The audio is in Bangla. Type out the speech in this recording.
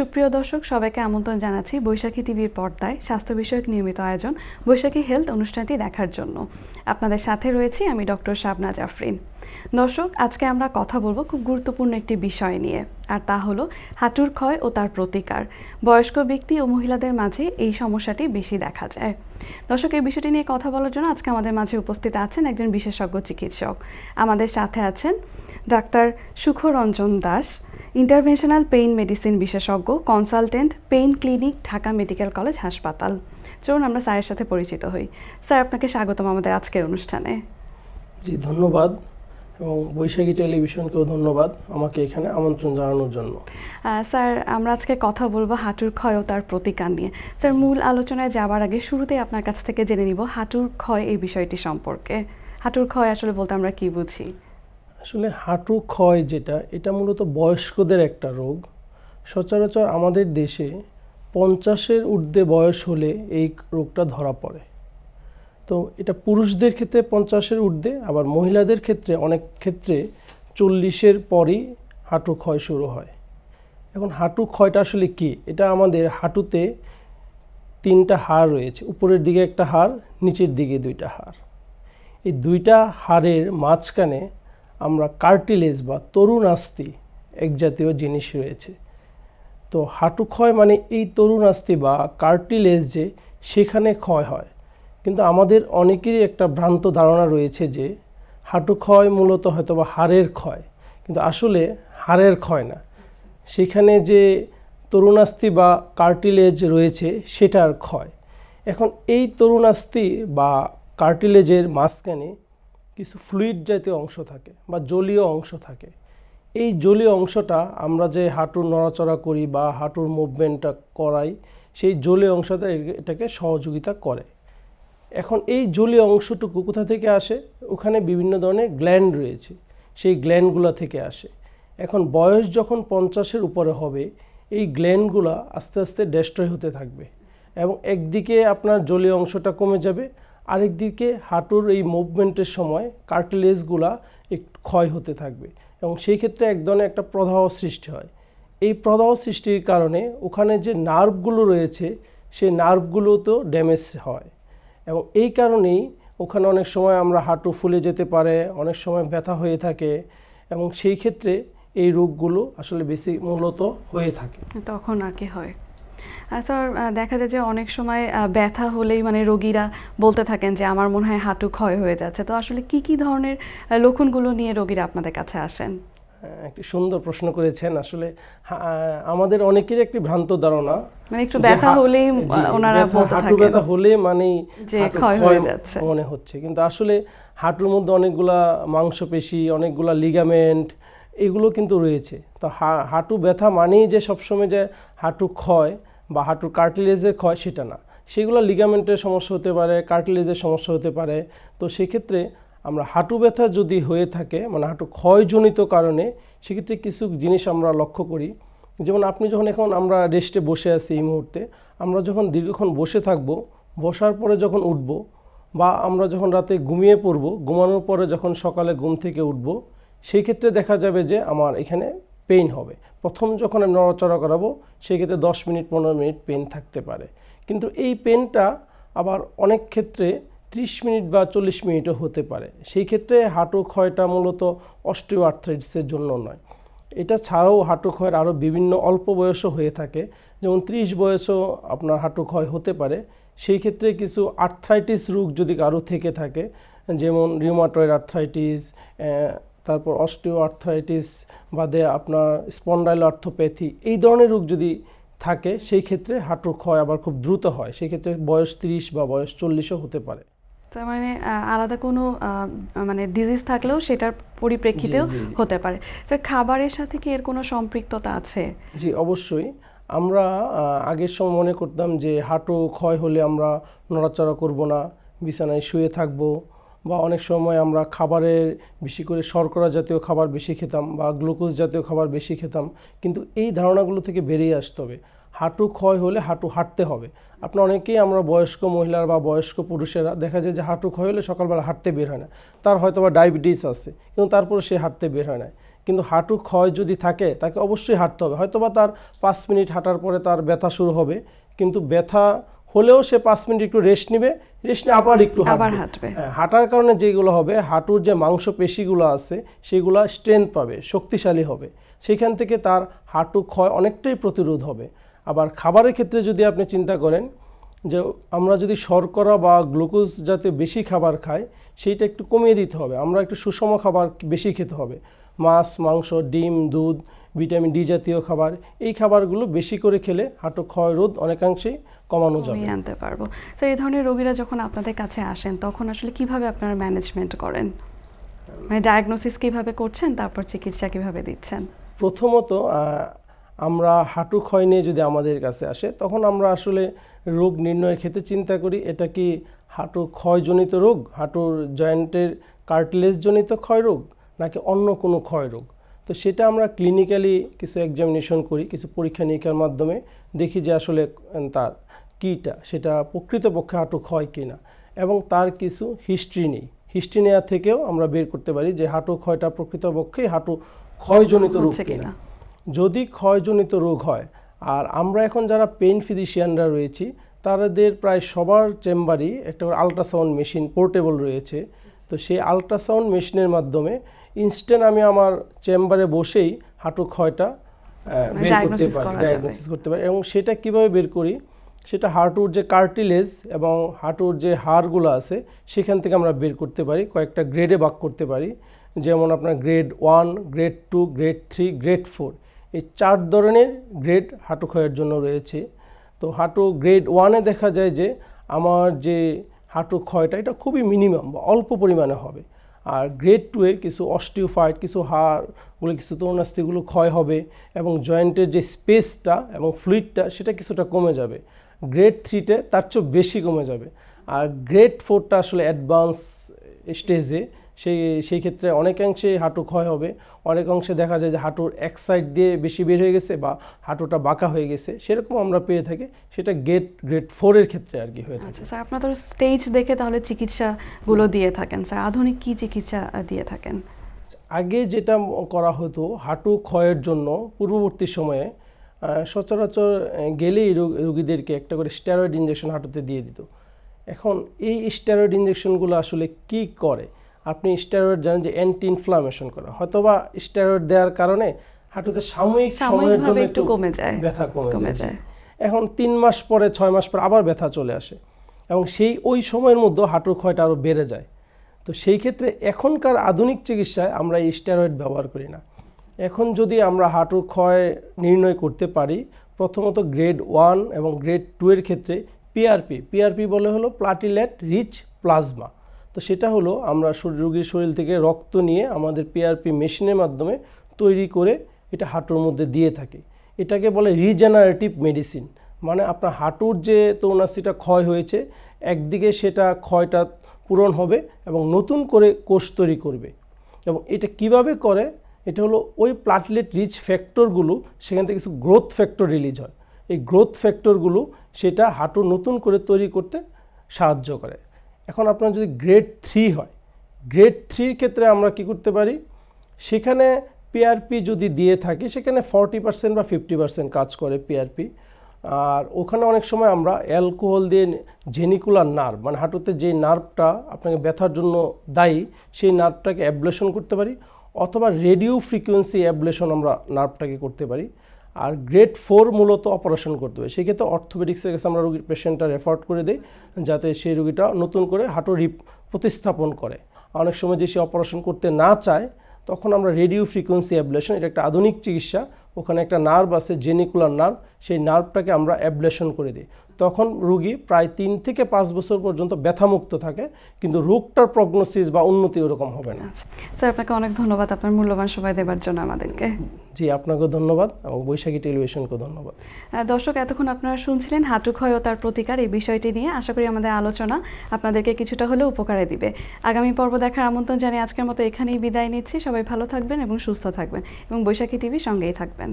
সুপ্রিয় দর্শক, সবাইকে আমন্ত্রণ জানাচ্ছি বৈশাখী টিভির পর্দায় স্বাস্থ্য বিষয়ক নিয়মিত আয়োজন বৈশাখী হেলথ অনুষ্ঠানটি দেখার জন্য। আপনাদের সাথে রয়েছি আমি ডক্টর শাবনা জাফরিন। দর্শক, আজকে আমরা কথা বলব খুব গুরুত্বপূর্ণ একটি বিষয় নিয়ে, আর তা হলো হাঁটুর ক্ষয় ও তার প্রতিকার। বয়স্ক ব্যক্তি ও মহিলাদের মাঝে এই সমস্যাটি বেশি দেখা যায়। দর্শক, এই বিষয়টি নিয়ে কথা বলার জন্য আজকে আমাদের মাঝে উপস্থিত আছেন একজন বিশেষজ্ঞ চিকিৎসক। আমাদের সাথে আছেন doctor Sukhranjan Das interventional pain medicine বিশেষজ্ঞ consultant pain clinic Dhaka medical college হাসপাতাল। চলুন আমরা স্যারের সাথে পরিচিত হই। স্যার আপনাকে স্বাগতম আমাদের আজকের অনুষ্ঠানে। জি ধন্যবাদ। এবং বৈশাখী টেলিভিশনকেও ধন্যবাদ আমাকে এখানে আমন্ত্রণ জানানোর জন্য। স্যার আমরা আজকে কথা বলব হাঁটুর ক্ষয় তার প্রতিকার নিয়ে। স্যার মূল আলোচনায় যাওয়ার আগে শুরুতেই আপনার কাছ থেকে জেনে নিব হাঁটুর ক্ষয় এই বিষয়টি সম্পর্কে। হাঁটুর ক্ষয় আসলে বলতে আমরা কি বুঝি? আসলে হাঁটু ক্ষয় যেটা, এটা মূলত বয়স্কদের একটা রোগ। সচরাচর আমাদের দেশে পঞ্চাশের ঊর্ধ্বে বয়স হলে এই রোগটা ধরা পড়ে। তো এটা পুরুষদের ক্ষেত্রে পঞ্চাশের ঊর্ধ্বে, আবার মহিলাদের ক্ষেত্রে অনেক ক্ষেত্রে চল্লিশের পরই হাঁটু ক্ষয় শুরু হয়। এখন হাঁটু ক্ষয়টা আসলে কি? এটা আমাদের হাঁটুতে তিনটা হাড় রয়েছে, উপরের দিকে একটা হাড়, নিচের দিকে দুইটা হাড়। এই দুইটা হাড়ের মাঝখানে আমরা কার্টিলেজ বা তরুণ আস্তি এক জাতীয় জিনিস রয়েছে। তো হাঁটু ক্ষয় মানে এই তরুণ আস্তি বা কার্টিলেজ যে সেখানে ক্ষয় হয়। কিন্তু আমাদের অনেকেরই একটা ভ্রান্ত ধারণা রয়েছে যে হাঁটু ক্ষয় মূলত হয়তো বা হাড়ের ক্ষয়। কিন্তু আসলে হাড়ের ক্ষয় না। সেখানে যে তরুণাস্থি বা কার্টিলেজ রয়েছে সেটার ক্ষয়। এখন এই তরুণাস্থি বা কার্টিলেজের মাঝখানে কিছু ফ্লুইড জাতীয় অংশ থাকে বা জলীয় অংশ থাকে। এই জলীয় অংশটা আমরা যে হাঁটুর নড়াচড়া করি বা হাঁটুর মুভমেন্টটা করাই, সেই জলীয় অংশটা এটাকে সহযোগিতা করে। এখন এই জলীয় অংশটুকু কোথা থেকে আসে? ওখানে বিভিন্ন ধরনের গ্ল্যান্ড রয়েছে, সেই গ্ল্যান্ডগুলো থেকে আসে। এখন বয়স যখন পঞ্চাশের উপরে হবে, এই গ্ল্যান্ডগুলো আস্তে আস্তে ডেস্ট্রয় হতে থাকবে এবং একদিকে আপনার জলীয় অংশটা কমে যাবে আরেক দিকে হাঁটুর এই মুভমেন্টের সময় কার্টিলেজগুলা একটু ক্ষয় হতে থাকবে এবং সেই ক্ষেত্রে এক ধরনের একটা প্রদাহ সৃষ্টি হয়। এই প্রদাহ সৃষ্টির কারণে ওখানে যে নার্ভগুলো রয়েছে, সেই নার্ভগুলোতেও ড্যামেজ হয় এবং এই কারণেই ওখানে অনেক সময় আমরা হাঁটু ফুলে যেতে পারে, অনেক সময় ব্যথা হয়ে থাকে এবং সেই ক্ষেত্রে এই রোগগুলো আসলে বেশি মূলত হয়ে থাকে। তখন আর কি হয়? স্যার দেখা যায় যে অনেক সময় ব্যথা হলেই মানে রোগীরা বলতে থাকেন যে আমার মনে হয় হাঁটু ক্ষয় হয়ে যাচ্ছে। তো আসলে কি কি ধরনের লক্ষণগুলো নিয়ে রোগীরা আপনাদের কাছে আসেন? একটি সুন্দর প্রশ্ন করেছেন। আসলে আমাদের অনেকেরই একটি ভ্রান্ত ধারণা মানে একটু ব্যথা হলেই ওনারা বলতে হাঁটু ব্যথা হলে মানেই যে ক্ষয় হয়ে যাচ্ছে। মনে হচ্ছে। কিন্তু আসলে হাঁটুর মধ্যে অনেকগুলা মাংসপেশি অনেকগুলা লিগামেন্ট এগুলো কিন্তু রয়েছে। তো হাঁটু ব্যথা মানেই যে সবসময় যে হাঁটু ক্ষয় বা হাঁটুর কার্টিলেজের ক্ষয় সেটা না। সেগুলো লিগামেন্টের সমস্যা হতে পারে কার্টিলেজের সমস্যা হতে পারে। তো সেক্ষেত্রে আমরা হাঁটু ব্যথা যদি হয়ে থাকে মানে হাঁটু ক্ষয়জনিত কারণে, সেক্ষেত্রে কিছু জিনিস আমরা লক্ষ্য করি। যেমন আপনি যখন এখন আমরা রেস্টে বসে আছি এই মুহূর্তে, আমরা যখন দীর্ঘক্ষণ বসে থাকব, বসার পরে যখন উঠব, বা আমরা যখন রাতে ঘুমিয়ে পড়ব, ঘুমানোর পরে যখন সকালে ঘুম থেকে উঠব, সেই ক্ষেত্রে দেখা যাবে যে আমার এখানে পেইন হবে। প্রথম যখন আমি নড়াচড়া করাবো সেই ক্ষেত্রে দশ মিনিট, পনেরো মিনিট পেন থাকতে পারে। কিন্তু এই পেনটা আবার অনেক ক্ষেত্রে ত্রিশ মিনিট বা চল্লিশ মিনিটও হতে পারে। সেই ক্ষেত্রে হাঁটু ক্ষয়টা মূলত অস্টিও আর্থ্রাইটিসের জন্য নয়। এটা ছাড়াও হাঁটু ক্ষয়ের আরও বিভিন্ন অল্প বয়সও হয়ে থাকে। যেমন ত্রিশ বয়সও আপনার হাঁটু ক্ষয় হতে পারে। সেই ক্ষেত্রে কিছু আর্থ্রাইটিস রোগ যদি কারও থেকে থাকে, যেমন রিউমাটয়েড আর্থ্রাইটিস তারপর অস্টিও আর্থ্রাইটিস বাদে আপনার স্পন্ডাইল অর্থোপ্যাথি এই ধরনের রোগ যদি থাকে সেই ক্ষেত্রে হাঁটুর ক্ষয় আবার খুব দ্রুত হয়। সেই ক্ষেত্রে বয়স তিরিশ বা বয়স চল্লিশও হতে পারে। তার মানে আলাদা কোনো মানে ডিজিজ থাকলেও সেটার পরিপ্রেক্ষিতেও। হতে পারে। স্যার খাবারের সাথে কি এর কোনো সম্পৃক্ততা আছে? জি অবশ্যই। আমরা আগের সময় মনে করতাম যে হাঁটু ক্ষয় হলে আমরা নড়াচড়া করব না বিছানায় শুয়ে থাকব বা অনেক সময় আমরা খাবারের বেশি করে শর্করা জাতীয় খাবার বেশি খেতাম বা গ্লুকোজ জাতীয় খাবার বেশি খেতাম, কিন্তু এই ধারণাগুলো থেকে বেরিয়ে আসতে হবে। হাঁটু ক্ষয় হলে হাঁটু হাঁটতে হবে। আপনার অনেকেই আমরা বয়স্ক মহিলার বা বয়স্ক পুরুষেরা দেখা যায় যে হাঁটু ক্ষয় হলে সকালবেলা হাঁটতে বের হয় না। তার হয়তো বা ডায়াবেটিস আছে, কিন্তু তারপরে সে হাঁটতে বের হয় না। কিন্তু হাঁটু ক্ষয় যদি থাকে, তাকে অবশ্যই হাঁটতে হবে। হয়তোবা তার পাঁচ মিনিট হাঁটার পরে তার ব্যথা শুরু হবে, কিন্তু ব্যথা হলেও সে পাঁচ মিনিট একটু রেস্ট নেবে। রেস্ট নিয়ে আবার একটু আবার হাঁটবে। হ্যাঁ, হাঁটার কারণে যেগুলো হবে হাঁটুর যে মাংস পেশিগুলো আছে সেগুলো স্ট্রেংথ পাবে শক্তিশালী হবে। সেখান থেকে তার হাঁটু ক্ষয় অনেকটাই প্রতিরোধ হবে। আবার খাবারের ক্ষেত্রে যদি আপনি চিন্তা করেন যে আমরা যদি শর্করা বা গ্লুকোজ জাতীয় বেশি খাবার খাই সেইটা একটু কমিয়ে দিতে হবে। আমরা একটু সুষম খাবার বেশি খেতে হবে। মাছ মাংস ডিম দুধ ভিটামিন ডি জাতীয় খাবার। এই খাবারগুলো বেশি করে খেলে হাঁটু ক্ষয় রোধ অনেকাংশেই কমানো যাবে। আনতে পারব। তো এই ধরনের রোগীরা যখন আপনাদের কাছে আসেন তখন আসলে কীভাবে আপনারা ম্যানেজমেন্ট করেন? মানে ডায়াগনোসিস কীভাবে করছেন তারপর চিকিৎসা কীভাবে দিচ্ছেন? প্রথমত আমরা হাঁটু ক্ষয় নিয়ে যদি আমাদের কাছে আসে তখন আমরা আসলে রোগ নির্ণয়ের ক্ষেত্রে চিন্তা করি এটা কি হাঁটু ক্ষয়জনিত রোগ হাঁটুর জয়েন্টের কার্টিলেজজনিত ক্ষয় রোগ নাকি অন্য কোনো ক্ষয় রোগ? তো সেটা আমরা ক্লিনিক্যালি কিছু এক্সামিনেশন করি কিছু পরীক্ষা নিরীক্ষার মাধ্যমে দেখি যে আসলে তার কীটা সেটা প্রকৃতপক্ষে হাঁটু ক্ষয় কিনা এবং তার কিছু হিস্ট্রি নেই। হিস্ট্রি নেওয়া থেকেও আমরা বের করতে পারি যে হাঁটু ক্ষয়টা প্রকৃতপক্ষেই হাঁটু ক্ষয়জনিত রোগ কিনা। যদি ক্ষয়জনিত রোগ হয় আর আমরা এখন যারা পেইন ফিজিশিয়ানরা রয়েছি তাদের প্রায় সবার চেম্বারই একটা আলট্রাসাউন্ড মেশিন পোর্টেবল রয়েছে। তো সেই আলট্রাসাউন্ড মেশিনের মাধ্যমে ইনস্ট্যান্ট আমি আমার চেম্বারে বসেই হাঁটু ক্ষয়টা বের করতে পারি ডায়াগনোসিস করতে পারি। এবং সেটা কীভাবে বের করি? সেটা হাঁটুর যে কার্টিলেজ এবং হাঁটুর যে হাড়গুলো আছে সেখান থেকে আমরা বের করতে পারি কয়েকটা গ্রেডে ভাগ করতে পারি। যেমন আপনার grade one grade two grade three grade four এই চার ধরনের গ্রেড হাঁটু ক্ষয়ের জন্য রয়েছে। তো হাঁটু গ্রেড ওয়ানে দেখা যায় যে আমার যে হাঁটু ক্ষয়টা, এটা খুবই মিনিমাম বা অল্প পরিমাণে হবে। আর গ্রেড টুয়ে কিছু অস্টিওফাইট কিছু হাড়গুলো কিছু তরুণাস্থিগুলো ক্ষয় হবে এবং জয়েন্টের যে স্পেসটা এবং ফ্লুইডটা সেটা কিছুটা কমে যাবে। গ্রেড থ্রিতে তার চেয়েও বেশি কমে যাবে। আর গ্রেড ফোরটা আসলে অ্যাডভান্স স্টেজে সেই সেই ক্ষেত্রে অনেকাংশে হাঁটু ক্ষয় হবে। অনেক অংশে দেখা যায় যে হাঁটুর এক সাইড দিয়ে বেশি বের হয়ে গেছে বা হাঁটুটা বাঁকা হয়ে গেছে। সেরকম আমরা পেয়ে থাকি। সেটা গেট গ্রেড ফোরের ক্ষেত্রে আর কি হয়ে থাকে। আচ্ছা স্যার আপনারা তো স্টেজ দেখে তাহলে চিকিৎসাগুলো দিয়ে থাকেন স্যার। আধুনিক কি চিকিৎসা দিয়ে থাকেন? আগে যেটা করা হতো হাঁটু ক্ষয়ের জন্য পূর্ববর্তী সময়ে সচরাচর গেলেই রোগ- রোগীদেরকে একটা করে স্টেরয়েড ইঞ্জেকশন হাঁটুতে দিয়ে দিত। এখন এই স্টেরয়েড ইঞ্জেকশনগুলো আসলে কি করে? আপনি স্টেরয়েড জানেন যে অ্যান্টি ইনফ্লামেশন করে। হয়তোবা স্টেরয়েড দেওয়ার কারণে হাঁটুতে সাময়িক সময়ের জন্য একটু কমে যায়। ব্যথা কমে যায়। এখন তিন মাস পরে ছয় মাস পরে আবার ব্যথা চলে আসে। এবং সেই ওই সময়ের মধ্যে হাঁটুর ক্ষয়টা আরও বেড়ে যায়। তো সেই ক্ষেত্রে এখনকার আধুনিক চিকিৎসায় আমরা এই স্টেরয়েড ব্যবহার করি না। এখন যদি আমরা হাঁটুর ক্ষয় নির্ণয় করতে পারি প্রথমত গ্রেড ওয়ান এবং গ্রেড টু এর ক্ষেত্রে পিআরপি পিআরপি বলে হলো প্লাটিলেট রিচ প্লাজমা তো সেটা হলো আমরা রোগীর শরীর থেকে রক্ত নিয়ে আমাদের পিআরপি মেশিনের মাধ্যমে তৈরি করে এটা হাঁটুর মধ্যে দিয়ে থাকি। এটাকে বলে রিজেনারেটিভ মেডিসিন মানে আপনার হাঁটুর যে তরুণাস্থিটা ক্ষয় হয়েছে, একদিকে সেটা ক্ষয়টা পূরণ হবে এবং নতুন করে কোষ তৈরি করবে। এবং এটা কীভাবে করে? এটা হলো ওই প্লাটলেট রিচ ফ্যাক্টরগুলো সেখান থেকে কিছু গ্রোথ ফ্যাক্টর রিলিজ হয়। এই গ্রোথ ফ্যাক্টরগুলো সেটা হাঁটু নতুন করে তৈরি করতে সাহায্য করে। এখন আপনার যদি গ্রেড থ্রি হয় গ্রেড থ্রির ক্ষেত্রে আমরা কি করতে পারি? সেখানে পিআরপি যদি দিয়ে থাকি, সেখানে ফর্টি পার্সেন্ট বা ফিফটি পার্সেন্ট কাজ করে পিআরপি আর ওখানে অনেক সময় আমরা অ্যালকোহল দিয়ে জেনিকুলার নার্ভ মানে হাঁটুতে যে নার্ভটা আপনাকে ব্যথার জন্য দায়ী, সেই নার্ভটাকে অ্যাবলেশন করতে পারি, অথবা রেডিও ফ্রিকোয়েন্সি অ্যাবলেশন আমরা নার্ভটাকে করতে পারি। আর গ্রেড ফোর মূলত অপারেশন করতে হবে। সেক্ষেত্রে অর্থোপেডিক্সের কাছে আমরা রোগীর পেশেন্টটা রেফার্ড করে দিই, যাতে সেই রোগীটা নতুন করে হাঁটু রিপ প্রতিস্থাপন করে। অনেক সময় যে সে অপারেশন করতে না চায়, তখন আমরা রেডিও ফ্রিকোয়েন্সি অ্যাবলেশন এটা একটা আধুনিক চিকিৎসা। ওখানে একটা নার্ভ আছে জেনিকুলার নার্ভ সেই নার্ভটাকে আমরা অ্যাবলেশন করে দিই। তখন রুগী প্রায় তিন থেকে পাঁচ বছর পর্যন্ত ব্যথামুক্ত থাকে কিন্তু রোগটার প্রগনোসিস বা উন্নতি ওরকম হবে না। আচ্ছা। স্যার আপনাকে অনেক ধন্যবাদ। আপনার মূল্যবান সময় দেওয়ার জন্য আমাদেরকে। জি আপনাকেও ধন্যবাদ এবং বৈশাখী টেলিভিশনকেও ধন্যবাদ। দর্শক এতক্ষণ আপনারা শুনছিলেন হাঁটু ক্ষয় ও তার প্রতিকার এই বিষয়টি নিয়ে। আশা করি আমাদের আলোচনা আপনাদেরকে কিছুটা হলেও উপকারে দিবে। আগামী পর্ব দেখার আমন্ত্রণ জানিয়ে আজকের মতো এখানেই বিদায় নিচ্ছি। সবাই ভালো থাকবেন এবং সুস্থ থাকবেন এবং বৈশাখী টিভি সঙ্গেই থাকবেন।